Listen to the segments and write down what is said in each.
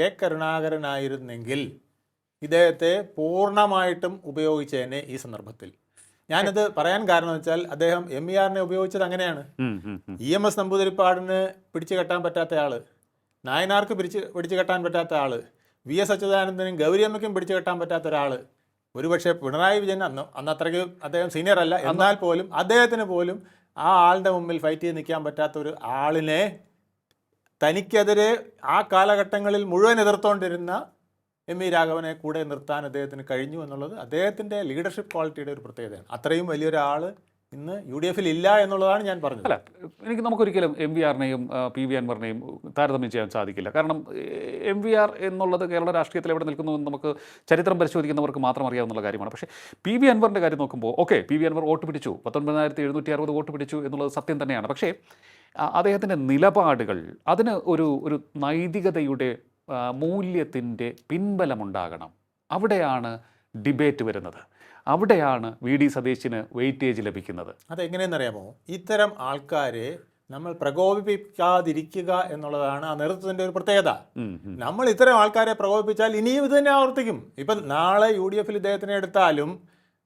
K കരുണാകരനായിരുന്നെങ്കിൽ ഇദ്ദേഹത്തെ പൂർണമായിട്ടും ഉപയോഗിച്ചേനെ ഈ സന്ദർഭത്തിൽ. ഞാനത് പറയാൻ കാരണം വെച്ചാൽ അദ്ദേഹം എം ഇ ആറിനെ ഉപയോഗിച്ചത് അങ്ങനെയാണ്. ഇ എം എസ് നമ്പൂതിരിപ്പാടിന് പിടിച്ചു കെട്ടാൻ പറ്റാത്ത ആൾ. നായനാർക്ക് പിടിച്ച് പിടിച്ചു കെട്ടാൻ പറ്റാത്ത ആൾ. വി എസ് അച്യുതാനന്ദനും ഗൗരിയമ്മയ്ക്കും പിടിച്ചു കെട്ടാൻ പറ്റാത്ത ഒരാൾ. ഒരുപക്ഷെ പിണറായി വിജയൻ അന്ന് അന്ന് അത്രയ്ക്ക് അദ്ദേഹം സീനിയർ അല്ല. എന്നാൽ പോലും അദ്ദേഹത്തിന് പോലും ആ ആളുടെ മുമ്പിൽ ഫൈറ്റ് ചെയ്ത് നിൽക്കാൻ പറ്റാത്ത ഒരു ആളിനെ തനിക്കെതിരെ ആ കാലഘട്ടങ്ങളിൽ മുഴുവൻ എതിർത്തുകൊണ്ടിരുന്ന എം ഇ രാഘവനെ കൂടെ നിർത്താൻ അദ്ദേഹത്തിന് കഴിഞ്ഞു എന്നുള്ളത് അദ്ദേഹത്തിന്റെ ലീഡർഷിപ്പ് ക്വാളിറ്റിയുടെ ഒരു പ്രത്യേകതയാണ്. അത്രയും വലിയൊരാൾ ഇന്ന് യു ഡി എഫിൽ ഇല്ല എന്നുള്ളതാണ് ഞാൻ പറഞ്ഞത്. അല്ല എനിക്ക് നമുക്കൊരിക്കലും എം വി ആറിനെയും പി വി അൻവറിനെയും താരതമ്യം ചെയ്യാൻ സാധിക്കില്ല. കാരണം എം വി ആർ എന്നുള്ളത് കേരള രാഷ്ട്രീയത്തിൽ എവിടെ നിൽക്കുന്നു എന്ന് നമുക്ക് ചരിത്രം പരിശോധിക്കുന്നവർക്ക് മാത്രം അറിയാവുന്ന കാര്യമാണ്. പക്ഷേ പി വി അൻവറിന്റെ കാര്യം നോക്കുമ്പോൾ okay P V Anvar vote പിടിച്ചു. പത്തൊൻപതിനായിരത്തി എഴുന്നൂറ്റി അറുപത് വോട്ട് പിടിച്ചു എന്നുള്ളത് സത്യം തന്നെയാണ്. പക്ഷേ അദ്ദേഹത്തിന്റെ നിലപാടുകൾ അതിന് ഒരു ഒരു നൈതികതയുടെ മൂല്യത്തിന്റെ പിൻബലമുണ്ടാകണം. അവിടെയാണ് ഡിബേറ്റ് വരുന്നത്. അവിടെയാണ് വി ഡി സതീശിന് വെയിറ്റേജ് ലഭിക്കുന്നത്. അതെങ്ങനെയെന്നറിയാമോ? ഇത്തരം ആൾക്കാരെ നമ്മൾ പ്രകോപിപ്പിക്കാതിരിക്കുക എന്നുള്ളതാണ് ആ നേതൃത്വത്തിന്റെ ഒരു പ്രത്യേകത. നമ്മൾ ഇത്തരം ആൾക്കാരെ പ്രകോപിപ്പിച്ചാൽ ഇനിയും ഇത് തന്നെ ആവർത്തിക്കും. ഇപ്പം നാളെ യു ഡി എഫിൽ ഇദ്ദേഹത്തിനെ എടുത്താലും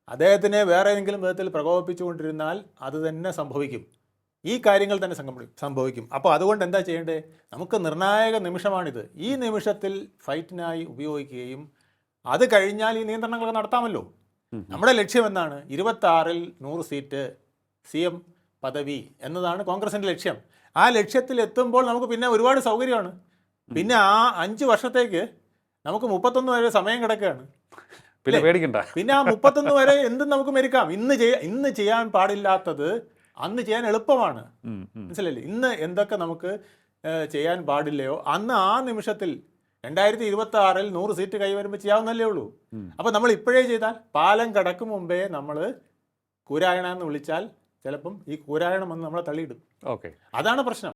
അദ്ദേഹത്തിനെ വേറെ ഏതെങ്കിലും വിധത്തിൽ പ്രകോപിപ്പിച്ചുകൊണ്ടിരുന്നാൽ അത് തന്നെ സംഭവിക്കും. ഈ കാര്യങ്ങൾ തന്നെ സംഭവി- സംഭവിക്കും. അപ്പോൾ അതുകൊണ്ട് എന്താ ചെയ്യേണ്ടത്? നമുക്ക് നിർണായക നിമിഷമാണിത്. ഈ നിമിഷത്തിൽ ഫൈറ്റിനായി ഉപയോഗിക്കുകയും അത് കഴിഞ്ഞാൽ ഈ നിയന്ത്രണങ്ങളൊക്കെ നടത്താമല്ലോ. നമ്മുടെ ലക്ഷ്യം എന്താണ് ഇരുപത്തി ആറിൽ നൂറ് സീറ്റ് സി എം പദവി എന്നതാണ് കോൺഗ്രസിന്റെ ലക്ഷ്യം. ആ ലക്ഷ്യത്തിൽ എത്തുമ്പോൾ നമുക്ക് പിന്നെ ഒരുപാട് സൗകര്യമാണ്. പിന്നെ ആ അഞ്ച് വർഷത്തേക്ക് നമുക്ക് മുപ്പത്തൊന്ന് വരെ സമയം കിടക്കുകയാണ്. പിന്നെ പേടിക്കണ്ട. പിന്നെ ആ മുപ്പത്തൊന്ന് വരെ എന്തും നമുക്ക് മെരുക്കാം. ഇന്ന് ചെയ്യാ ഇന്ന് ചെയ്യാൻ പാടില്ലാത്തത് അന്ന് ചെയ്യാൻ എളുപ്പമാണ്. മനസ്സിലല്ലേ ഇന്ന് എന്തൊക്കെ നമുക്ക് ചെയ്യാൻ പാടില്ലയോ? അന്ന് ആ നിമിഷത്തിൽ രണ്ടായിരത്തി ഇരുപത്തി ആറിൽ നൂറ് സീറ്റ് കൈവരുമ്പോൾ ചെയ്യാവുന്നല്ലേ ഉള്ളൂ. അപ്പൊ അപ്പോൾ നമ്മൾ ഇപ്പോഴേ ചെയ്താൽ പാലം കടക്കും മുമ്പേ നമ്മൾ കൂരായണ എന്ന് വിളിച്ചാൽ ചിലപ്പം ഈ കൂരായണം വന്ന് നമ്മളെ തള്ളിയിടും. ഓക്കെ. അതാണ് പ്രശ്നം.